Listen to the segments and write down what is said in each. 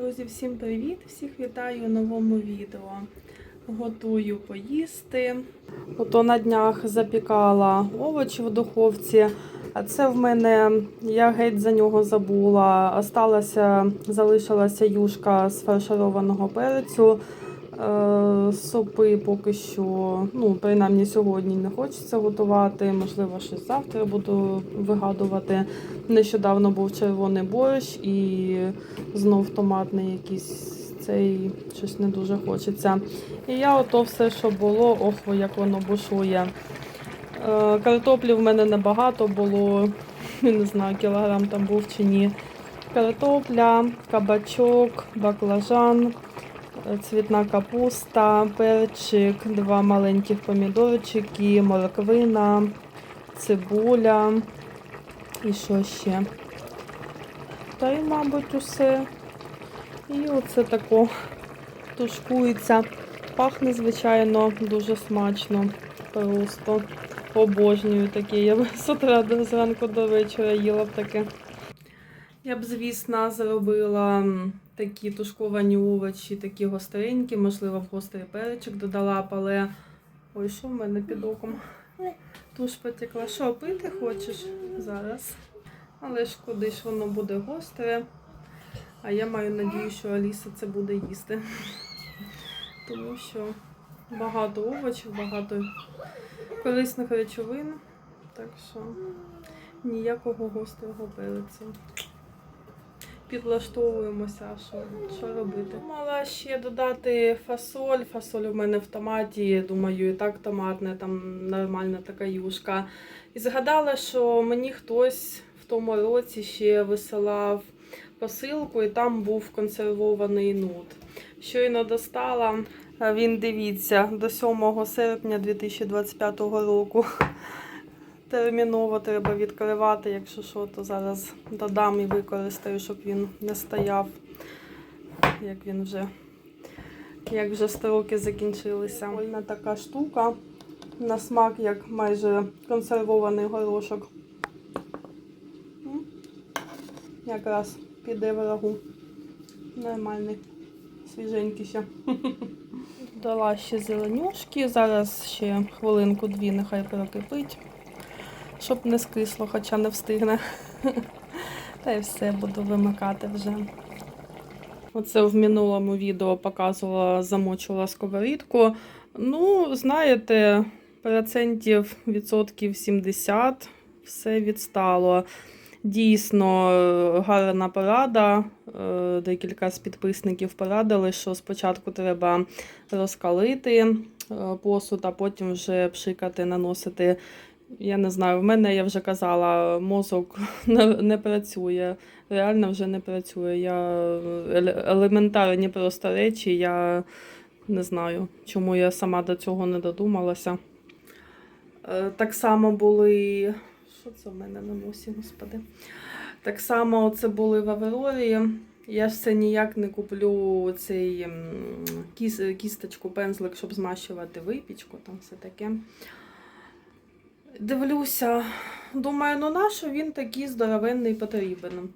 Друзі, всім привіт! Всіх вітаю у новому відео. Готую поїсти. Ото на днях запікала овочі в духовці. А це в мене, я геть за нього забула. Осталася, залишилася юшка з фаршированого перцю. Е, Супи поки що, ну, принаймні сьогодні не хочеться готувати. Можливо, щось завтра буду вигадувати. Нещодавно був червоний борщ і знов томатний якийсь цей щось не дуже хочеться. І я ото все, що було, ох, як воно бушує. Е, Картоплі в мене небагато було, не знаю, кілограм там був чи ні. Картопля, кабачок, баклажан, цвітна капуста, перчик, два маленьких помідорчики, морквина, цибуля. І що ще? Та й, мабуть, усе. І оце тако тушкується. Пахне, звичайно, дуже смачно. Просто обожнюю таке. Я б з утра зранку до вечора їла б таке. Я б, звісно, зробила такі тушковані овочі, такі гостренькі, можливо, в гострий перчик додала, але. Ой, що в мене під оком? Туш потекла. Що, пити хочеш зараз? Але ж куди ж воно буде гостре. А я маю надію, що Аліса це буде їсти. Тому що багато овочів, багато корисних речовин. Так що ніякого гострого перцю. Підлаштовуємося, що, що робити. Мала ще додати фасоль. Фасоль у мене в томаті, думаю, і так томатне, там нормальна така юшка. І згадала, що мені хтось в тому році ще висилав посилку, і там був консервований нут. Щойно достала. Він дивіться до 7 серпня 2025 року. Терміново треба відкривати, якщо що, то зараз додам і використаю, щоб він не стояв, як він вже, як вже строки закінчилися. Ольна така штука. На смак, як майже консервований горошок. Якраз піде в рагу. Нормальний, свіженький ще. Дала ще зеленюшки. Зараз ще хвилинку-дві нехай прокипить, щоб не скисло, хоча не встигне. Та й все, буду вимикати вже. Оце в минулому відео показувала, замочувала сковорідку. Ну, знаєте, процентів відсотків 70 все відстало. Дійсно, гарна порада. Е, Декілька з підписників порадили, що спочатку треба розкалити е, посуд, а потім вже пшикати, наносити. Я не знаю, в мене я вже казала, мозок не, працює. Реально вже не працює. Я елементарні просто речі. Я не знаю, чому я сама до цього не додумалася. Е, Так само були. Що це в мене на носі, господи? Так само це були в Аврорі. Я ж все ніяк не куплю цей кіс, кісточку, пензлик, щоб змащувати випічку, там все таке. Дивлюся, думаю, ну нащо він такий здоровенний потрібен?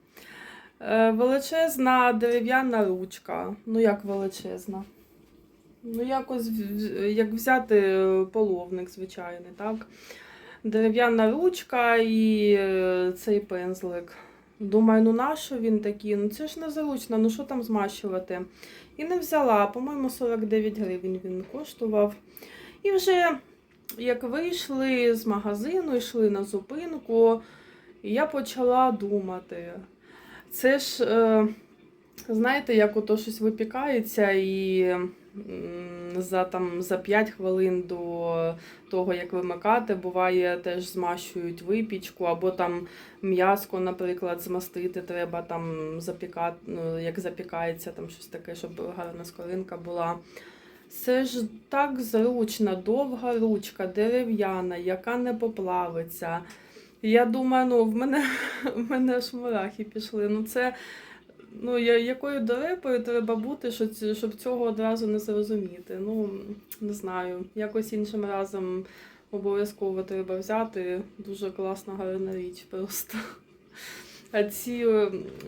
Е, величезна дерев'яна ручка. Ну як величезна? Ну, якось як взяти половник звичайний, так? Дерев'яна ручка і е, цей пензлик. Думаю, ну нащо він такий? Ну це ж незручно, ну що там змащувати? І не взяла, по-моєму, 49 гривень він коштував. І вже як вийшли з магазину, йшли на зупинку, і я почала думати. Це ж, е, знаєте, як ото щось випікається і за, там, за 5 хвилин до того, як вимикати, буває, теж змащують випічку, або там м'яско, наприклад, змастити треба там запікати, ну, як запікається, там щось таке, щоб гарна скоринка була. Це ж так зручно, довга ручка, дерев'яна, яка не поплавиться. Я думаю, ну в мене, в мене аж мурахи пішли. Ну це ну, я- якою дорепою треба бути, щоб, щоб цього одразу не зрозуміти. Ну, не знаю, якось іншим разом обов'язково треба взяти. Дуже класна, гарна річ просто. А ці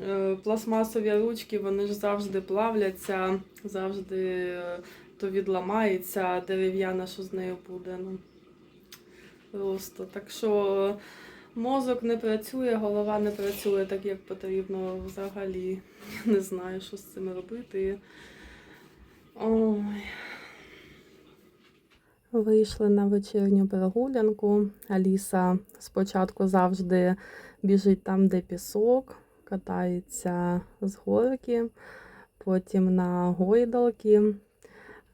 е, пластмасові ручки, вони ж завжди плавляться, завжди е, то відламається, а дерев'яна, що з нею буде. Ну, просто. Так що мозок не працює, голова не працює так, як потрібно взагалі. Я не знаю, що з цим робити. Ой. Вийшли на вечірню прогулянку. Аліса спочатку завжди біжить там, де пісок, катається з горки, потім на гойдалки.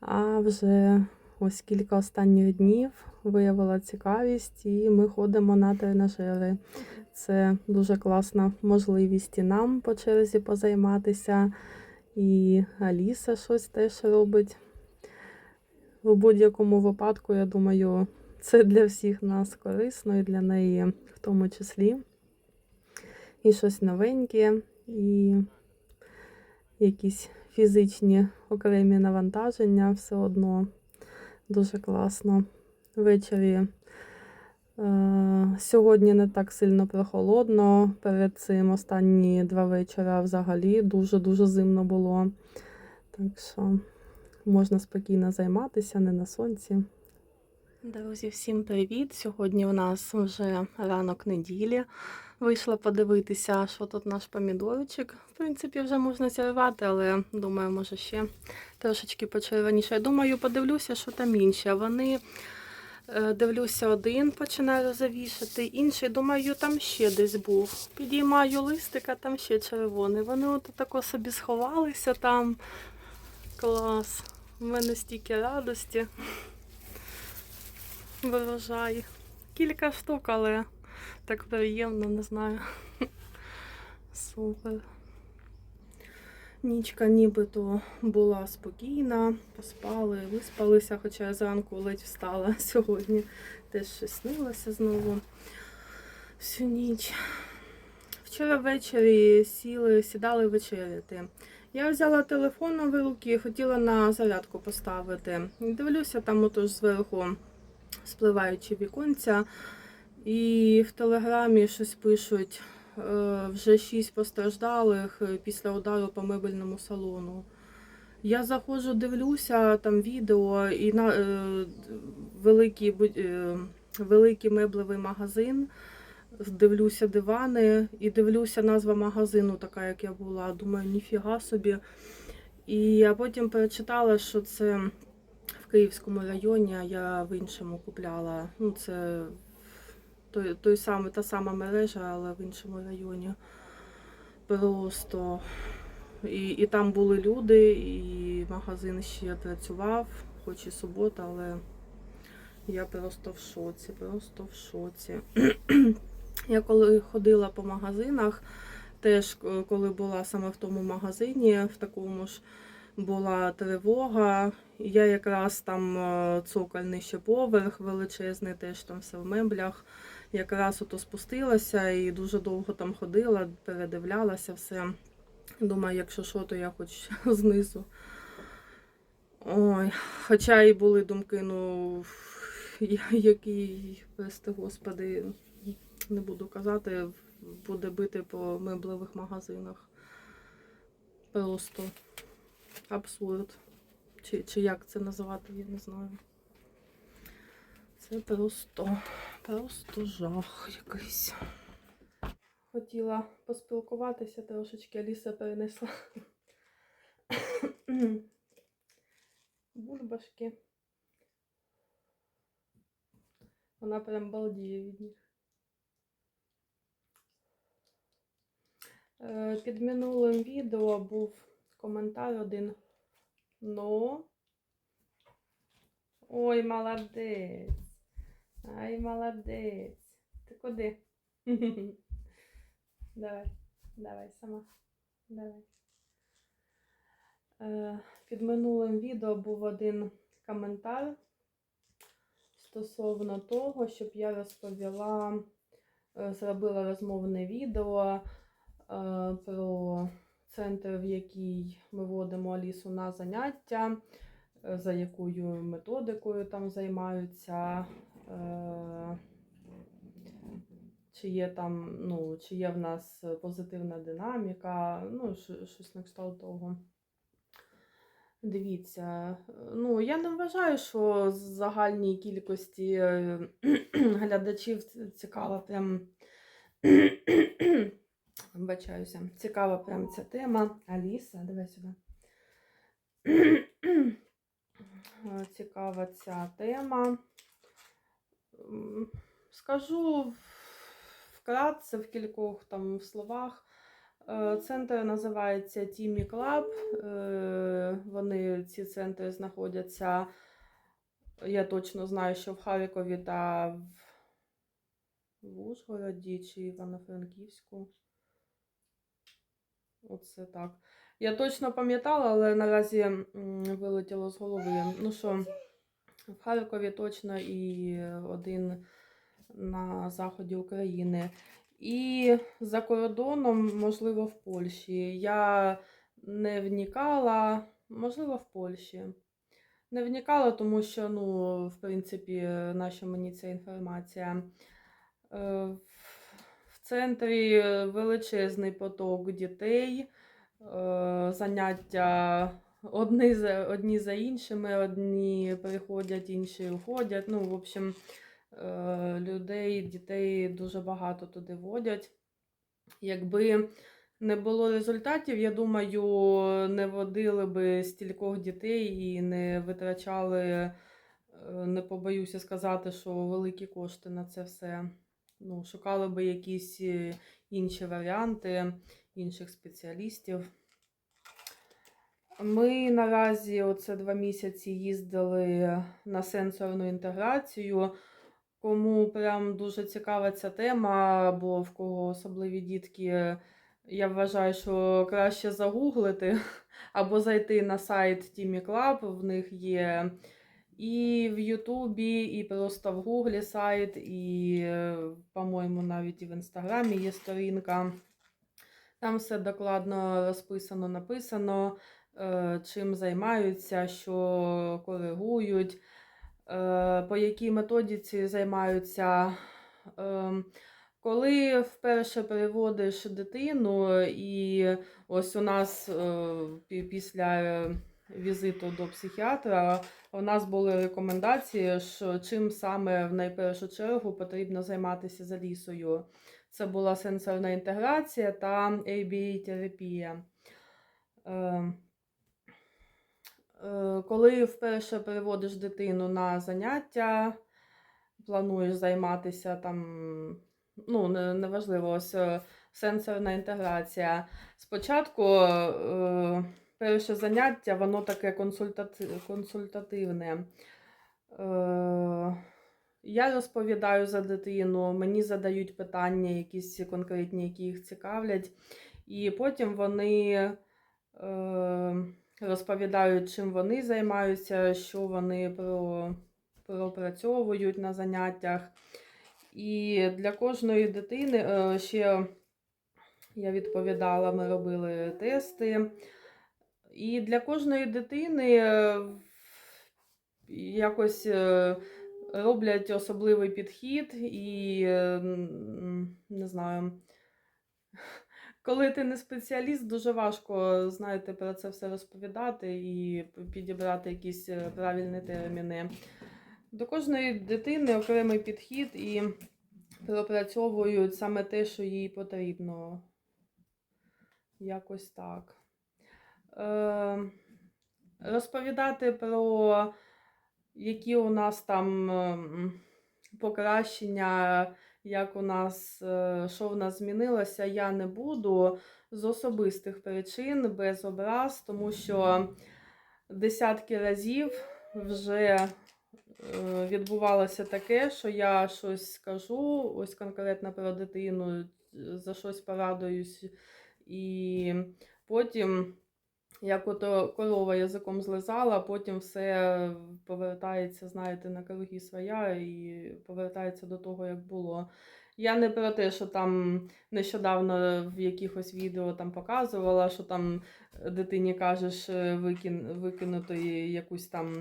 А вже ось кілька останніх днів виявила цікавість, і ми ходимо на тренажери. Це дуже класна можливість і нам по черзі позайматися. І Аліса щось теж робить. У будь-якому випадку, я думаю, це для всіх нас корисно і для неї в тому числі. І щось новеньке, і якісь фізичні окремі навантаження все одно дуже класно. Ввечері е, сьогодні не так сильно прохолодно. Перед цим останні два вечора взагалі дуже-дуже зимно було. Так що можна спокійно займатися, не на сонці. Друзі, всім привіт! Сьогодні у нас вже ранок неділі. Вийшла подивитися, що тут наш помідорчик. В принципі, вже можна зірвати, але думаю, може ще трошечки почервоніше. Я думаю, подивлюся, що там інші. А Вони е, дивлюся, один починає розовішати, інший, думаю, там ще десь був. Підіймаю листик, а там ще червоний. Вони от тако собі сховалися там. Клас. У мене стільки радості. Вирожай. Кілька штук, але так приємно, не знаю. Супер. Нічка нібито була спокійна, поспали, виспалися, хоча я зранку ледь встала сьогодні. Теж щось снилося знову всю ніч. Вчора ввечері сіли, сідали вечеряти. Я взяла телефон на руки, хотіла на зарядку поставити. Дивлюся, там отож зверху спливаючи віконця. І в телеграмі щось пишуть е, вже шість постраждалих е, після удару по мебельному салону. Я заходжу, дивлюся там відео і на е, великий, е, великий меблевий магазин. Дивлюся дивани і дивлюся назва магазину, така як я була. Думаю, ніфіга собі. І я потім перечитала, що це в Київському районі, а я в іншому купляла. Ну, це той, той самий, та сама мережа, але в іншому районі. Просто. І, і там були люди, і магазин ще працював, хоч і субота, але я просто в шоці, просто в шоці. Я коли ходила по магазинах, теж е, коли була саме в тому магазині, в такому ж була тривога. Я якраз там е, цокольний ще поверх величезний, теж там все в меблях. Якраз ото спустилася і дуже довго там ходила, передивлялася все. Думаю, якщо що, то я хоч знизу. Ой, хоча і були думки, ну який, прости господи, не буду казати, буде бити по меблевих магазинах. Просто абсурд. Чи, чи як це називати, я не знаю. Це просто, просто жах якийсь. Хотіла поспілкуватися трошечки, Аліса перенесла бульбашки. Вона прям балдіє від них. Е, Під минулим відео був коментар один. Ну. Ой, молодець. Ай, молодець. Ти куди? Давай, давай сама. Давай. Е, Під минулим відео був один коментар стосовно того, щоб я розповіла, е, зробила розмовне відео е, про центр, в який ми водимо Алісу на заняття, е, за якою методикою там займаються. е, чи є там, ну, чи є в нас позитивна динаміка, ну, щось на кшталт того. Дивіться, ну я не вважаю, що з загальній кількості е, глядачів цікава прям. Вибачаюся, цікава прям ця тема. Аліса, давай сюди. Цікава ця тема. Скажу вкратце в кількох там словах. Е, Центр називається Тімі Клаб. Е, Вони ці центри знаходяться. Я точно знаю, що в Харкові та в Ужгороді чи Івано-Франківську. Оце так. Я точно пам'ятала, але наразі вилетіло з голови. Ну що, в Харкові точно і один на заході України. І за кордоном, можливо, в Польщі. Я не вникала, можливо, в Польщі. Не вникала, тому що, ну, в принципі, наша мені ця інформація. Е, центрі величезний поток дітей, е, заняття одні за, одні за іншими, одні приходять, інші уходять. Ну, в общем, е, людей, дітей дуже багато туди водять. Якби не було результатів, я думаю, не водили би стількох дітей і не витрачали, е, не побоюся сказати, що великі кошти на це все. Ну, шукали би якісь е, інші варіанти, інших спеціалістів. Ми наразі оце два місяці їздили на сенсорну інтеграцію. Кому прям дуже цікава ця тема, або в кого особливі дітки, я вважаю, що краще загуглити або зайти на сайт Тімі Club, в них є і в Ютубі, і просто в Гуглі сайт, і, е, по-моєму, навіть і в Інстаграмі є сторінка. Там все докладно розписано, написано, е, чим займаються, що коригують, е, по якій методиці займаються. Ем, Коли вперше переводиш дитину, і ось у нас після візиту до психіатра у нас були рекомендації, що чим саме в найпершу чергу потрібно займатися за лісою. Це була сенсорна інтеграція та ABA-терапія. Е, е, Коли вперше переводиш дитину на заняття, плануєш займатися там, ну, неважливо, ось е, сенсорна інтеграція. Спочатку перше заняття, воно таке консультати... консультативне. Е, я розповідаю за дитину, мені задають питання, якісь конкретні, які їх цікавлять. І потім вони е, розповідають, чим вони займаються, що вони про, пропрацьовують на заняттях. І для кожної дитини е, ще я відповідала, ми робили тести. І для кожної дитини е, якось е, роблять особливий підхід, і е, не знаю. Коли ти не спеціаліст, дуже важко, знаєте, про це все розповідати і підібрати якісь правильні терміни. До кожної дитини окремий підхід і пропрацьовують саме те, що їй потрібно. Якось так. Е, розповідати про які у нас там покращення, як у нас, е, що в нас змінилося, я не буду з особистих причин, без образ, тому що десятки разів вже е, відбувалося таке, що я щось скажу, ось конкретно про дитину, за щось порадуюсь, і потім. Як ото корова язиком злизала, потім все повертається, знаєте, на круги своя і повертається до того, як було. Я не про те, що там нещодавно в якихось відео там показувала, що там дитині кажеш е, викин, викинути якусь там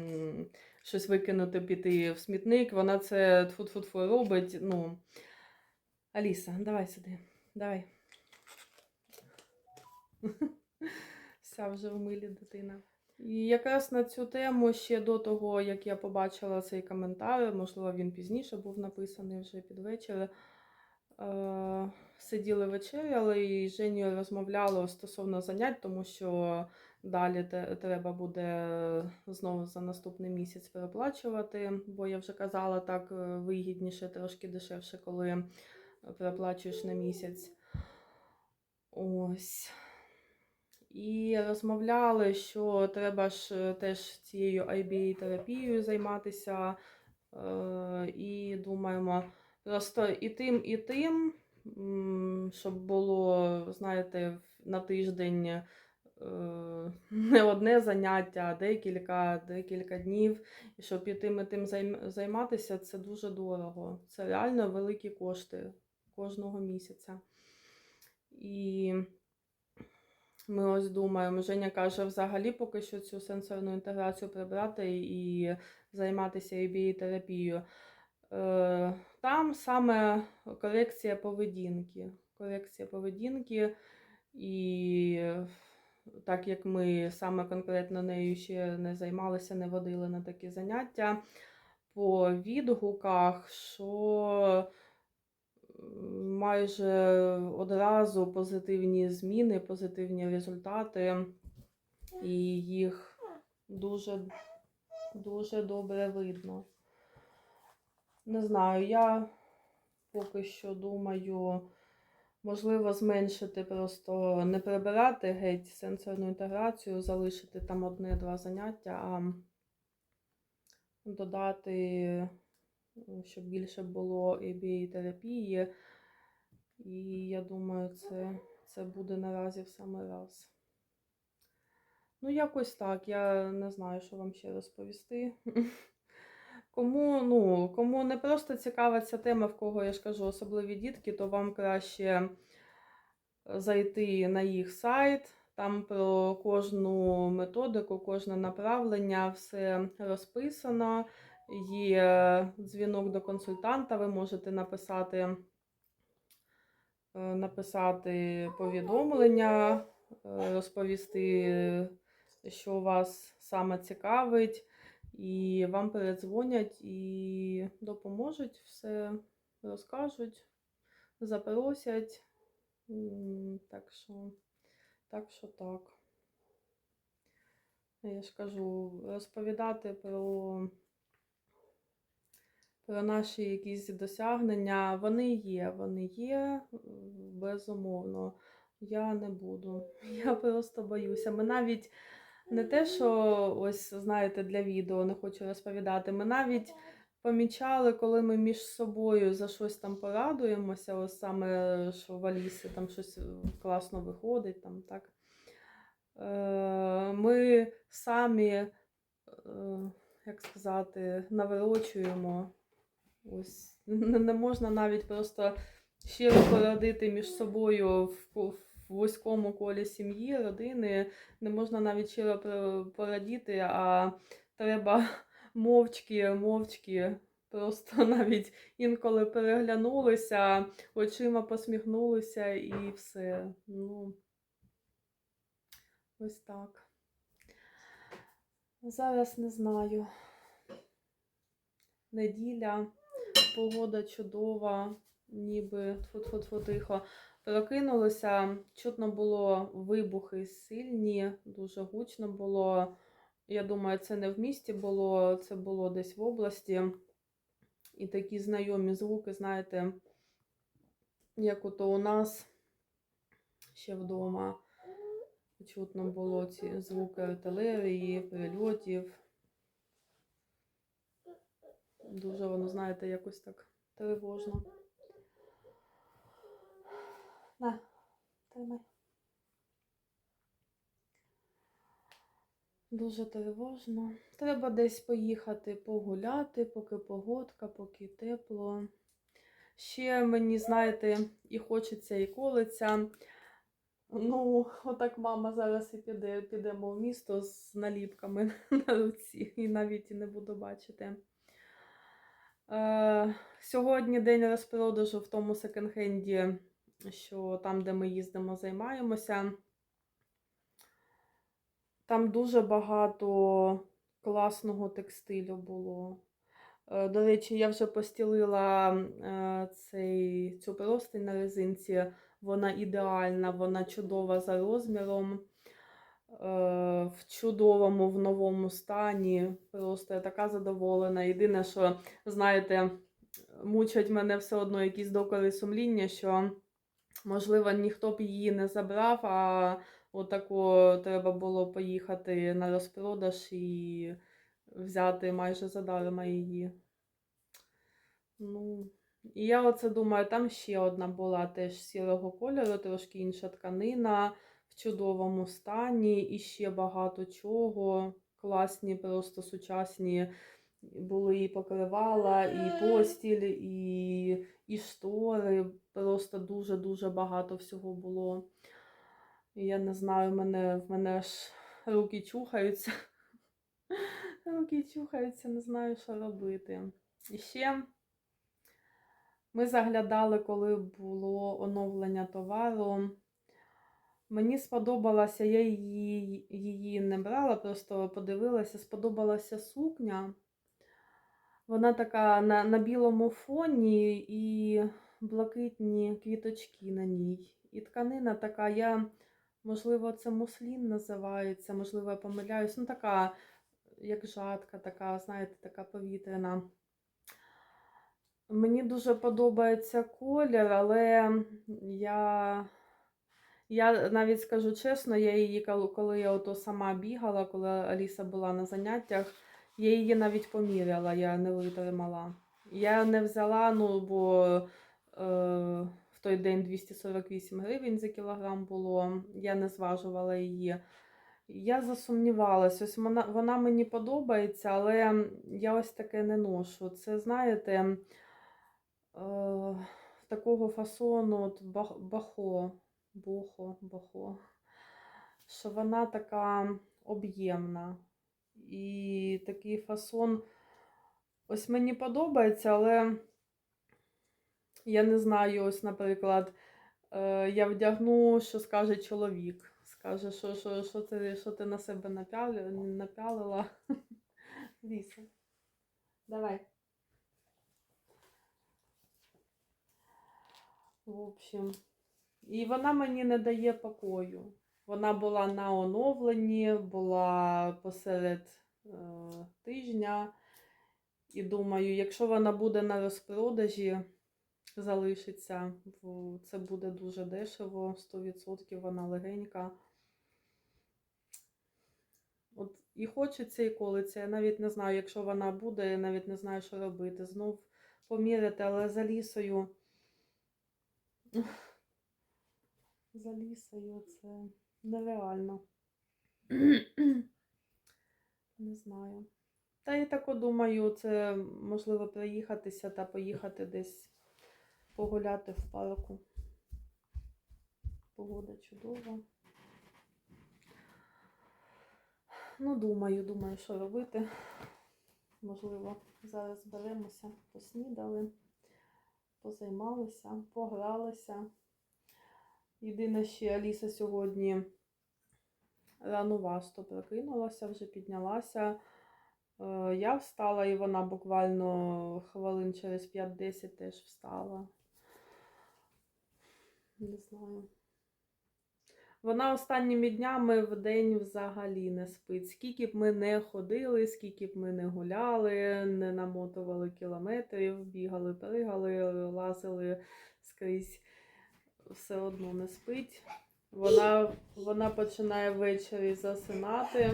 щось викинути, піти в смітник. Вона це тфу-тфу-тфу робить. Ну, Аліса, давай сюди. Давай. Вся вже в милі дитина. І якраз на цю тему ще до того, як я побачила цей коментар, можливо, він пізніше був написаний вже під вечір. Е, сиділи вечеряли і з Женєю розмовляли стосовно занять, тому що далі те- треба буде знову за наступний місяць переплачувати, бо я вже казала, так е, вигідніше, трошки дешевше, коли переплачуєш на місяць. Ось. І розмовляли, що треба ж е, теж цією IBA-терапією займатися. Е, І думаємо, просто і тим, і тим, щоб було, знаєте, на тиждень е, не одне заняття, а декілька, декілька днів. І щоб і тим, і тим займатися, це дуже дорого. Це реально великі кошти кожного місяця. І ми ось думаємо, Женя каже, взагалі поки що цю сенсорну інтеграцію прибрати і займатися EBA-терапією. Е, Там саме корекція поведінки. Корекція поведінки, і так як ми саме конкретно нею ще не займалися, не водили на такі заняття, по відгуках, що майже одразу позитивні зміни, позитивні результати, і їх дуже, дуже добре видно. Не знаю, я поки що думаю, можливо, зменшити просто не прибирати геть сенсорну інтеграцію, залишити там одне-два заняття, а додати, щоб більше було EBA терапії. І я думаю, це, це буде наразі в саме раз. Ну, якось так. Я не знаю, що вам ще розповісти. Кому, ну, кому не просто цікава ця тема, в кого я ж кажу, особливі дітки, то вам краще зайти на їх сайт. Там про кожну методику, кожне направлення все розписано. Є дзвінок до консультанта, ви можете написати, е, написати повідомлення, е, розповісти, що вас саме цікавить, і вам передзвонять і допоможуть, все розкажуть, запросять. Так що, так що так. Я ж кажу, розповідати про, про наші якісь досягнення, вони є, вони є, безумовно. Я не буду. Я просто боюся. Ми навіть не те, що ось знаєте, для відео не хочу розповідати. Ми навіть помічали, коли ми між собою за щось там порадуємося, ось саме що в Алісі там щось класно виходить, там так. Е, Ми самі, е, як сказати, наворочуємо. Ось не можна навіть просто щиро порадити між собою в, в вузькому колі сім'ї, родини. Не можна навіть щиро порадіти, а треба мовчки, мовчки. Просто навіть інколи переглянулися, очима посміхнулися і все. Ну, ось так. Зараз не знаю. Неділя, погода чудова, ніби тфу-тфу-тфу тихо. Прокинулися, чутно було вибухи сильні, дуже гучно було. Я думаю, це не в місті було, це було десь в області. І такі знайомі звуки, знаєте, як ото у нас ще вдома. Чутно було ці звуки артилерії, прильотів. Дуже воно, знаєте, якось так тривожно. На, тримай. Дуже тривожно. Треба десь поїхати погуляти, поки погодка, поки тепло. Ще мені, знаєте, і хочеться, і колиться. Ну, отак мама зараз і піде, підемо в місто з наліпками на руці, і навіть і не буду бачити. Е, сьогодні день розпродажу в тому секонд-хенді, що там, де ми їздимо, займаємося. Там дуже багато класного текстилю було. Е, До речі, я вже постілила е, цей, цю простинь на резинці. Вона ідеальна, вона чудова за розміром, в чудовому, в новому стані. Просто я така задоволена. Єдине, що, знаєте, мучать мене все одно якісь докори сумління, що, можливо, ніхто б її не забрав, а отако треба було поїхати на розпродаж і взяти майже задарма її. Ну, і я оце думаю, там ще одна була теж сірого кольору, трошки інша тканина, в чудовому стані, і ще багато чого. Класні, просто сучасні були і покривала, і постіль, і, і штори. Просто дуже-дуже багато всього було. Я не знаю, в мене, в мене аж руки чухаються. Руки чухаються, не знаю, що робити. І ще ми заглядали, коли було оновлення товару. Мені сподобалася, я її, її не брала, просто подивилася, сподобалася сукня. Вона така на, на білому фоні і блакитні квіточки на ній. І тканина така, я, можливо, це муслін називається, можливо, я помиляюсь. Ну, така, як жатка, така, знаєте, така повітряна. Мені дуже подобається колір, але я, я навіть скажу чесно, я її, коли- я ото сама бігала, коли Аліса була на заняттях, я її навіть поміряла, я не витримала. Я не взяла, ну, бо е, в той день 248 гривень за кілограм було, я не зважувала її. Я засумнівалась, ось вона, вона мені подобається, але я ось таке не ношу. Це, знаєте, е, такого фасону от бах- бахо, бохо, бахо, що вона така об'ємна. І такий фасон. Ось мені подобається, але я не знаю, ось, наприклад, е, я вдягну, що скаже чоловік. Скаже, що, що, що, ти, що ти на себе напяли, напялила. Ліса. Давай. В общем, і вона мені не дає покою. Вона була на оновленні, була посеред е, тижня. І думаю, якщо вона буде на розпродажі, залишиться, це буде дуже дешево, 100% вона легенька. От і хочеться, і колиться. Я навіть не знаю, якщо вона буде, я навіть не знаю, що робити. Знов поміряти, але за лісою. За лісою це нереально. Не знаю. Та я так думаю, це можливо приїхатися та поїхати десь погуляти в парку. Погода чудова. Ну, думаю, думаю, що робити. Можливо, зараз зберемося, поснідали, позаймалися, погралися. Єдине, ще Аліса сьогодні ранувасто прокинулася, вже піднялася. Е, Я встала, і вона буквально хвилин через 5-10 теж встала. Не знаю. Вона останніми днями в день взагалі не спить. Скільки б ми не ходили, скільки б ми не гуляли, не намотували кілометрів, бігали, пригали, лазили скрізь, все одно не спить. Вона, вона починає ввечері засинати.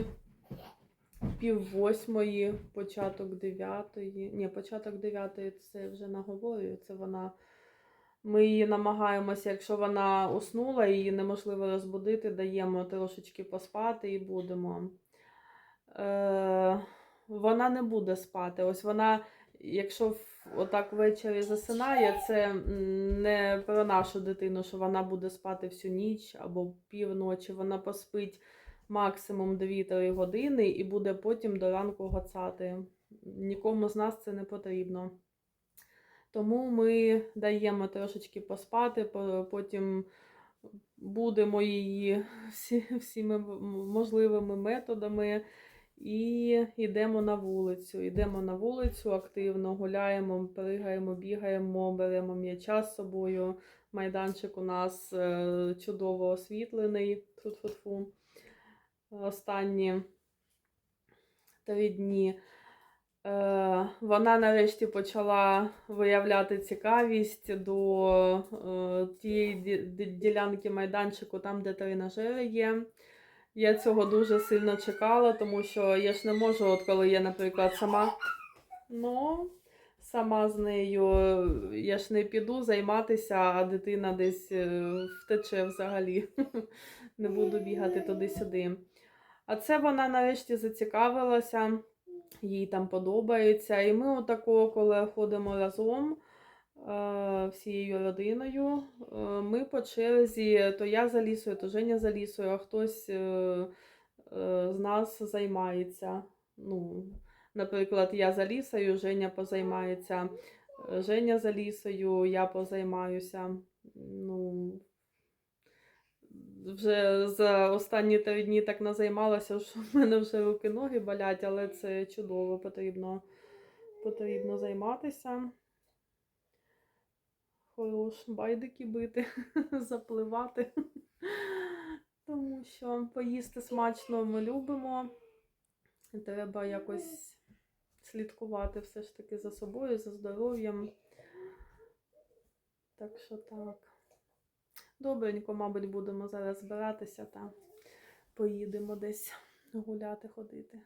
Пів восьмої, початок дев'ятої. Ні, початок дев'ятої це вже наговорюю. Це вона. Ми її намагаємося, якщо вона уснула, її неможливо розбудити, даємо трошечки поспати і будемо. Е, вона не буде спати. Ось вона, якщо отак ввечері засинає, це не про нашу дитину, що вона буде спати всю ніч або півночі. Вона поспить максимум 2-3 години і буде потім до ранку гоцати. Нікому з нас це не потрібно. Тому ми даємо трошечки поспати, по- потім будемо її всі, всіми можливими методами. І йдемо на вулицю. Йдемо на вулицю активно, гуляємо, пригаємо, бігаємо, беремо м'яча з собою. Майданчик у нас е, чудово освітлений. Тфу-тфу-тфу. Останні три дні. Е, вона нарешті почала виявляти цікавість до е, тієї ді- ді- ділянки майданчику, там, де тренажери є. Я цього дуже сильно чекала, тому що я ж не можу, от коли я, наприклад, сама. Ну, сама з нею, я ж не піду займатися, а дитина десь е, втече взагалі. Не буду бігати туди-сюди. А це вона нарешті зацікавилася, їй там подобається. І ми отако, коли ходимо разом всією родиною, е, ми по черзі, то я за лісою, то Женя за лісою, а хтось е, е, з нас займається. Ну, наприклад, я за лісою, Женя позаймається. Е, Женя за лісою, я позаймаюся. Ну, вже за останні три дні так назаймалася, що в мене вже руки ноги болять, але це чудово, потрібно, потрібно займатися. Хорош, байдики бити, запливати. Тому що поїсти смачно ми любимо. Треба якось слідкувати все ж таки за собою, за здоров'ям. Так що так. Добренько, мабуть, будемо зараз збиратися та поїдемо десь гуляти, ходити.